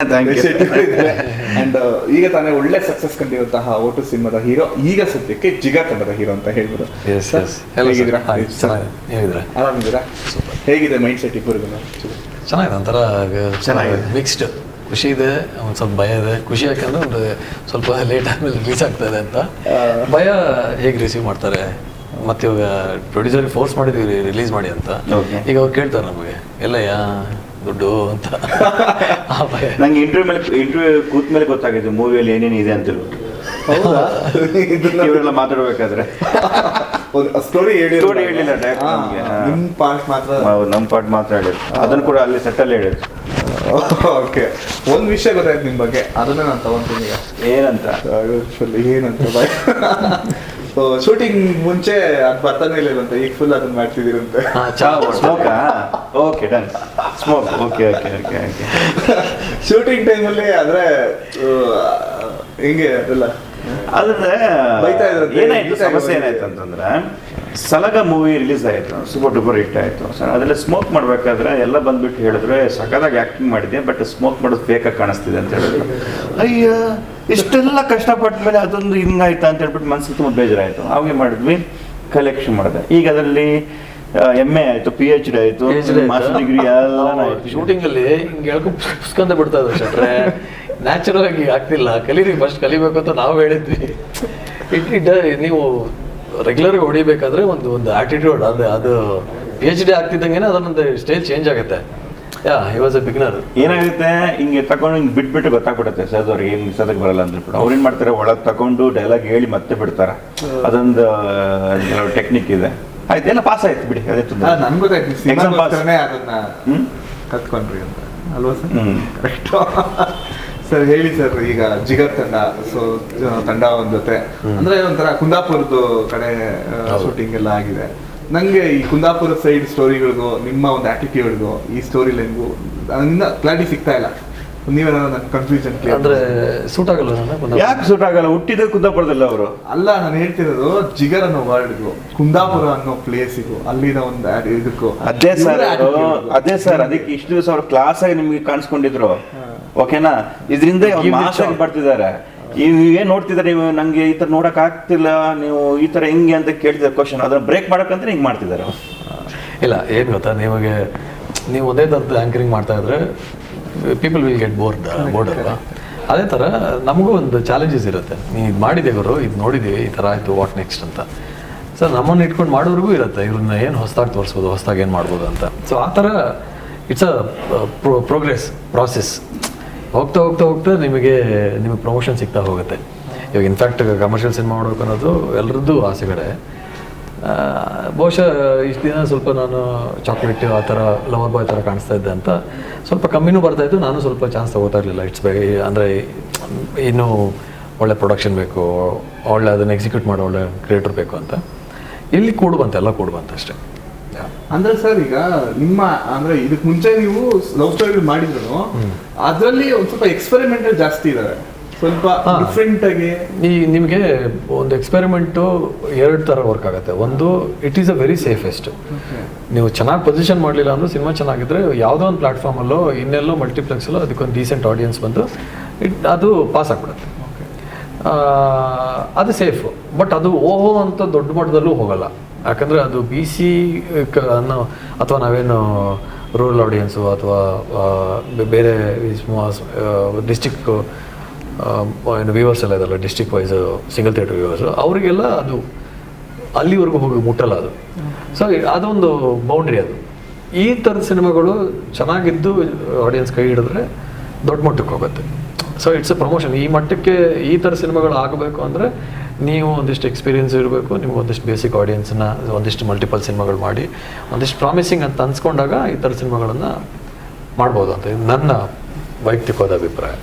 Thank you. And ಈಗ ತಾನೇ ಒಳ್ಳೆ ಸಕ್ಸಸ್ ಕಂಡಿರುವಂತಹ ಓಟು ಸಿನಿಮಾದ ಹೀರೋ ಈಗ ಸದ್ಯಕ್ಕೆ ಜಿಗಾ ತಂಡದ ಹೀರೋ ಅಂತ ಹೇಳ್ಬೋದು. ಆರಾಮಿದ್ದೀರಾ? ಹೇಗಿದೆ ಮೈಂಡ್ ಸೆಟ್ ಇಬ್ಬರಿಗೂ ಚೆನ್ನಾಗಿದೆ ಒಂಥರ ಚೆನ್ನಾಗಿದೆ. ಮಿಕ್ಸ್ಡ್ ಖುಷಿ ಇದೆ ಒಂದು ಸ್ವಲ್ಪ ಭಯ ಇದೆ. ಖುಷಿ ಯಾಕಂದ್ರೆ ಒಂದು ಸ್ವಲ್ಪ ಲೇಟ್ ಆದ್ಮೇಲೆ ರಿಲೀಸ್ ಆಗ್ತದೆ ಅಂತ. ಭಯ ಹೇಗೆ ರಿಸೀವ್ ಮಾಡ್ತಾರೆ? ಮತ್ತೆ ಇವಾಗ ಪ್ರೊಡ್ಯೂಸರ್ ಫೋರ್ಸ್ ಮಾಡಿದ್ವಿ ರಿಲೀಸ್ ಮಾಡಿ ಅಂತ. ಈಗ ಅವ್ರು ಕೇಳ್ತಾರೆ ನಮಗೆ ಎಲ್ಲ ಯಾ ದುಡ್ಡು ಅಂತ. ಆ ಭಯ. ನಂಗೆ ಇಂಟರ್ವ್ಯೂ ಮೇಲೆ ಇಂಟರ್ವ್ಯೂ ಕೂತ ಮೇಲೆ ಗೊತ್ತಾಗಿದ್ದು ಮೂವಿಯಲ್ಲಿ ಏನೇನು ಇದೆ ಅಂತ ಹೌದಾ? ಇದನ್ನ ಇವರೆಲ್ಲ ಮಾತಾಡ್ಬೇಕಾದ್ರೆ. ಒಂದು ಸ್ಟೋರಿ ಹೇಳಿ Story ಹೇಳಿಲ್ಲ direct ನಮ್ಗೆ. ಹಾ. ನಿಮ್ ಪಾರ್ಟ್ ಮಾತ್ರ. ನಾವು ನಮ್ಮ ಪಾಟ್ ಮಾತ್ರ ಹೇಳಿದ್ರು ಅದನ್ನು ಕೂಡ ಅಲ್ಲಿ ಸೆಟ್ಟಲ್ಲಿ ಹೇಳಿದ್ರು ಓಕೆ ಒಂದು ವಿಷಯ ಗೊತ್ತಾಯ್ತು ನಿಮ್ಮ ಬಗ್ಗೆ. ಅದನ್ನ ನಾನು ತಗೊಂತೀನಿ ಈಗ. ಏನಂತ? ಬಾಯ್ ಏನಂತ? ಸೊ ಶೂಟಿಂಗ್ ಮುಂಚೆ ಅದು ಬರ್ತಾನೆ ಅಂತ ಈಗ ಫುಲ್ ಅದನ್ನ ಮಾಡ್ತಿದ್ದೀರಂತೆ. ಸ್ಮೋಕಾ okay done smoke okay okay okay okay shooting ಟೈಮಲ್ಲಿ ಆದ್ರೆ ಹಿಂಗೆ ಅದೆಲ್ಲ? ಅದ್ರೆ ಬೈತಾ ಇದ್ರು ಏನಾಯ್ತು ಸಮಸ್ಯೆ ಏನಾಯ್ತು ಅಂತಂದ್ರೆ ಸಲಗ ಮೂವಿ ರಿಲೀಸ್ ಆಯ್ತು ಸೂಪರ್ ಡೂಪರ್ ಹಿಟ್ ಆಯ್ತು. ಸೊ ಅದರಲ್ಲಿ ಸ್ಮೋಕ್ ಮಾಡಬೇಕಾದ್ರೆ ಎಲ್ಲ ಬಂದ್ಬಿಟ್ಟು ಹೇಳಿದ್ರೆ ಸಖತ್ತಾಗಿ ಆಕ್ಟಿಂಗ್ ಮಾಡಿದ್ದೆ ಬಟ್ ಸ್ಮೋಕ್ ಮಾಡೋದು ಫೇಕಾಗಿ ಕಾಣಿಸ್ತಿದೆ ಅಂತ ಹೇಳಿದ್ರು. ಅಯ್ಯ ಇಷ್ಟೆಲ್ಲ ಕಷ್ಟಪಟ್ಟ ಮೇಲೆ ಅದೊಂದು ಹಿಂಗಾಯ್ತಾ ಅಂತ ಹೇಳ್ಬಿಟ್ಟು ಮನಸ್ಸಿಗೆ ತುಂಬ ಬೇಜಾರಾಯಿತು. ಅವಾಗೆ ಮಾಡಿದ್ವಿ ಕಲೆಕ್ಷನ್ ಮಾಡಿದೆ. ಈಗ ಅದರಲ್ಲಿ ಎಂ ಎ ಆಯ್ತು ಪಿ ಎಚ್ ಡಿ ಆಯ್ತು ಮಾಸ್ಟರ್ ಡಿಗ್ರಿ ಎಲ್ಲ ಆಯ್ತು. ಶೂಟಿಂಗ್ ಅಲ್ಲಿ ಹಿಂಗೆ ಪುಸ್ಕೊಂತ ಬಿಡ್ತಾ ಇದ್ರು ಶಟ್ರೆ ನ್ಯಾಚುರಲ್ ಆಗಿ ಆಗ್ತಿಲ್ಲ. ಕಲೀರಿ ಫಸ್ಟ್ ಕಲಿಬೇಕು ಅಂತ ನಾವು ಹೇಳಿದ್ವಿ. ಇಟ್ ಇಟ್ ನೀವು ರೆಗ್ಯುಲರ್ ಹೊಡಿಬೇಕಾದ್ರೆ ಒಂದು ಒಂದು ಆಟಿಟ್ಯೂಡ್ ಅದು ಅದು ಪಿ ಎಚ್ ಡಿ ಆಗ್ತಿದ್ದಂಗೆ ಅದನ್ನೊಂದು ಸ್ಟೇಜ್ ಚೇಂಜ್ ಆಗುತ್ತೆ. ಏನಾಗುತ್ತೆ ಹಿಂಗೆ ತಗೊಂಡು ಹಿಂಗೆ ಬಿಟ್ಬಿಟ್ಟು ಗೊತ್ತಾಗ್ಬಿಡುತ್ತೆ. ಸರ್ ಅವ್ರಿಗೆ ಏನು ಸದಕ್ಕೆ ಬರಲ್ಲ ಅಂತ ಹೇಳ್ಬಿಟ್ಟು ಅವ್ರು ಏನು ಮಾಡ್ತಾರೆ ಒಳಗೆ ತಗೊಂಡು ಡೈಲಾಗ್ ಹೇಳಿ ಮತ್ತೆ ಬಿಡ್ತಾರೆ. ಅದೊಂದು ಟೆಕ್ನಿಕ್ ಇದೆ. ಆಯ್ತು ಎಲ್ಲ ಪಾಸ್ ಆಯ್ತು ಬಿಡಿ ಅದೇ ತುಂಬ? ಕತ್ಕೊಂಡ್ರಿ ಅಂತ. ಅಲ್ವಾ ಸರ್ ಹ್ಮ್. ಕರೆಕ್ಟ್ ಸರ್ ಹೇಳಿ ಸರ್ ಈಗ ಜಿಗರ್ ತಂಡ ಸೊ ತಂಡ ಒಂದ್ ಜೊತೆ. ಅಂದ್ರೆ ಒಂಥರ ಕುಂದಾಪುರದ್ದು ಕಡೆ ಶೂಟಿಂಗ್ ಎಲ್ಲ ಆಗಿದೆ. ನಂಗೆ ಈ ಕುಂದಾಪುರ ಸೈಡ್ ಸ್ಟೋರಿಗಳಿಗೂ ನಿಮ್ಮ ಒಂದು ಆಟಿಟ್ಯೂಡ್ ಈ ಸ್ಟೋರಿ ಲೈನ್ಗೂ ನನ್ನಿಂದ ಕ್ಲಾರಿಟಿ ಸಿಗ್ತಾ ಇಲ್ಲ. ನೀವೇನಾದ್ರು ನನ್ನ ಕನ್ಫ್ಯೂಷನ್ ಅಂದ್ರೆ ಸೂಟ್ ಆಗಲ್ಲ ನಾನು ಯಾಕೆ ಸೂಟ್ ಆಗಲ್ಲ? ಹುಟ್ಟಿದ ಕುಂದಾಪುರದಲ್ಲ ಅವರು. ಅಲ್ಲ ನಾನು ಹೇಳ್ತಿರೋದು ಜಿಗರ್ ಅನ್ನೋ ವರ್ಡ್ಗೂ ಕುಂದಾಪುರ ಅನ್ನೋ ಪ್ಲೇಸಿಗೂ ಅಲ್ಲಿನ ಒಂದು ad- ಇದಕ್ಕೂ. ಅದೇ ಸರ್ ಇವ್ರ attitude ಗೂ. ಅದೇ ಸರ್ ಅದಕ್ಕೆ ಇಷ್ಟು ದಿವಸ ಅವ್ರು ಕ್ಲಾಸ್ ಆಗಿ ನಿಮ್ಗೆ ಕಾಣಿಸ್ಕೊಂಡಿದ್ರು. ಓಕೆನಾ ಇದರಿಂದ ಮಾಸ್ ಆಗಿ ಬರ್ತಿದ್ದಾರೆ. ನೀವು ಏನ್ ನೋಡ್ತಿದ್ದಾರೆ? ನೀವು ನಂಗೆ ಈ ತರ ನೋಡಕ್ ಆಗ್ತಿಲ್ಲ, ನೀವು ಈ ತರ ಹೆಂಗೆ ಅಂತ ಕೇಳ್ತಿದ್ದಾರೆ ಕ್ವಶನ್ ಅದನ್ನ ಬ್ರೇಕ್ ಮಾಡಕ್ಕಂತ ಹಿಂಗೆ ಮಾಡ್ತಿದ್ದಾರೆ. ಇಲ್ಲ, ಏನು ಗೊತ್ತಾ? ನಿಮಗೆ, ನೀವು ಒಂದೇ ಥರದ ಆ್ಯಂಕರಿಂಗ್ ಮಾಡ್ತಾ ಇದ್ರೆ people will get bored bored ಅಲ್ವಾ? ಅದೇ ಥರ ನಮಗೂ ಒಂದು ಚಾಲೆಂಜಸ್ ಇರುತ್ತೆ. ನೀವು ಇದು ಮಾಡಿದೆ ಗುರು, ಇದು ನೋಡಿದ್ದೀವಿ ಈ ಥರ ಆಯಿತು ವಾಟ್ ನೆಕ್ಸ್ಟ್ ಅಂತ. ಸೊ ನಮ್ಮನ್ನು ಇಟ್ಕೊಂಡು ಮಾಡೋರಿಗೂ ಇರುತ್ತೆ. ಇವ್ರನ್ನ ಏನು ಹೊಸದಾಗಿ ತೋರಿಸ್ಬೋದು, ಹೊಸದಾಗಿ ಏನು ಮಾಡ್ಬೋದು ಅಂತ. ಸೊ ಆ ಥರ ಇಟ್ಸ್ ಅ ಪ್ರೋಗ್ರೆಸ್ ಪ್ರಾಸೆಸ್ ಹೋಗ್ತಾ ಹೋಗ್ತಾ ಹೋಗ್ತಾ ನಿಮಗೆ ನಿಮಗೆ ಪ್ರಮೋಷನ್ ಸಿಗ್ತಾ ಹೋಗುತ್ತೆ. ಇವಾಗ ಇನ್ಫ್ಯಾಕ್ಟ್ ಕಮರ್ಷಿಯಲ್ ಸಿನಿಮಾ ಮಾಡಬೇಕು ಅನ್ನೋದು ಎಲ್ಲರದ್ದು ಆಸೆಗಳೇ. ಬಹುಶಃ ಇಷ್ಟು ದಿನ ಸ್ವಲ್ಪ ನಾನು ಚಾಕ್ಲೇಟ್ ಆ ಥರ ಲವರ್ ಬಾಯ್ ಥರ ಕಾಣಿಸ್ತಾ ಇದ್ದೆ ಅಂತ. ಸ್ವಲ್ಪ ಕಮ್ಮಿನೂ ಬರ್ತಾ ಇತ್ತು, ನಾನು ಸ್ವಲ್ಪ ಚಾನ್ಸ್ ತಗೋತಾ ಇರಲಿಲ್ಲ. ಇಟ್ಸ್ ಬೈ ಅಂದರೆ ಇನ್ನೂ ಒಳ್ಳೆ ಪ್ರೊಡಕ್ಷನ್ ಬೇಕು, ಒಳ್ಳೆ ಅದನ್ನು ಎಕ್ಸಿಕ್ಯೂಟ್ ಮಾಡೋ ಒಳ್ಳೆ ಕ್ರಿಯೇಟರ್ ಬೇಕು ಅಂತ. ಇಲ್ಲಿ ಕೂಡು ಬಂತೆ ಎಲ್ಲ ಕೂಡು ಅಷ್ಟೇ. ಅಂದ್ರೆ ಸರ್ ಈಗ ನಿಮ್ಮ ಅಂದ್ರೆ ಇದಕ್ ಮುಂಚೆ ನೀವು ಲವ್ ಸ್ಟೋರಿ ಮಾಡಿದ್ರು. ಅದರಲ್ಲಿ ಒಂದ್ ಸ್ವಲ್ಪ ಎಕ್ಸ್ಪೆರಿಮೆಂಟ್ ಜಾಸ್ತಿ ಇದಾವೆ. ಸ್ವಲ್ಪ. ಡಿಫ್ರೆಂಟ್ ಆಗಿ. ಈ ನಿಮಗೆ ಒಂದು ಎಕ್ಸ್ಪೆರಿಮೆಂಟು ಎರಡು ಥರ ವರ್ಕ್ ಆಗುತ್ತೆ. ಒಂದು it is a very safest ನೀವು ಚೆನ್ನಾಗಿ ಪೊಸಿಷನ್ ಮಾಡಲಿಲ್ಲ ಅಂದ್ರೂ ಸಿನಿಮಾ ಚೆನ್ನಾಗಿದ್ರೆ ಯಾವುದೋ ಒಂದು ಪ್ಲಾಟ್ಫಾರ್ಮಲ್ಲೋ ಇನ್ನೆಲ್ಲೋ ಮಲ್ಟಿಪ್ಲೆಕ್ಸಲ್ಲೋ ಅದಕ್ಕೊಂದು ಡೀಸೆಂಟ್ ಆಡಿಯನ್ಸ್ ಬಂದು ಇಟ್ ಅದು ಪಾಸ್ ಆಗ್ಬಿಡುತ್ತೆ. ಅದು ಸೇಫ್ ಬಟ್ ಅದು ಓಹೋ ಅಂತ ದೊಡ್ಡ ಮಟ್ಟದಲ್ಲೂ ಹೋಗಲ್ಲ. ಯಾಕಂದರೆ ಅದು ಬಿ ಸಿ ಅನ್ನೋ, ಅಥವಾ ನಾವೇನು ರೂರಲ್ ಆಡಿಯನ್ಸು ಅಥವಾ ಬೇರೆ ಡಿಸ್ಟಿಕ್ ಏನು ವ್ಯೂವರ್ಸ್ ಎಲ್ಲ ಇದಲ್ಲ district wise single theatre viewers ಅವರಿಗೆಲ್ಲ ಅದು ಅಲ್ಲಿವರೆಗೂ ಹೋಗಿ ಮುಟ್ಟಲ್ಲ ಅದು. ಸೊ ಅದೊಂದು ಬೌಂಡ್ರಿ ಅದು. ಈ ಥರದ ಸಿನಿಮಾಗಳು ಚೆನ್ನಾಗಿದ್ದು ಆಡಿಯನ್ಸ್ ಕೈ ಹಿಡಿದ್ರೆ ದೊಡ್ಡ ಮಟ್ಟಕ್ಕೆ ಹೋಗುತ್ತೆ. ಸೊ ಇಟ್ಸ್ ಎ ಪ್ರಮೋಷನ್ ಈ ಮಟ್ಟಕ್ಕೆ ಈ ಥರ ಸಿನಿಮಾಗಳು ಆಗಬೇಕು ಅಂದರೆ ನೀವು ಒಂದಿಷ್ಟು ಎಕ್ಸ್ಪೀರಿಯನ್ಸ್ ಇರಬೇಕು, ನೀವು ಒಂದಿಷ್ಟು ಬೇಸಿಕ್ ಆಡಿಯನ್ಸನ್ನ ಒಂದಿಷ್ಟು ಮಲ್ಟಿಪಲ್ ಸಿನಿಮಾಗಳು ಮಾಡಿ, ಒಂದಿಷ್ಟು ಪ್ರಾಮಿಸಿಂಗ್ ಅಂತ ಅನ್ಸ್ಕೊಂಡಾಗ ಈ ಥರ ಸಿನಿಮಾಗಳನ್ನು ಮಾಡ್ಬೋದು ಅಂತ. ನನ್ನ ವೈಯಕ್ತಿಕವಾದ ಅಭಿಪ್ರಾಯ.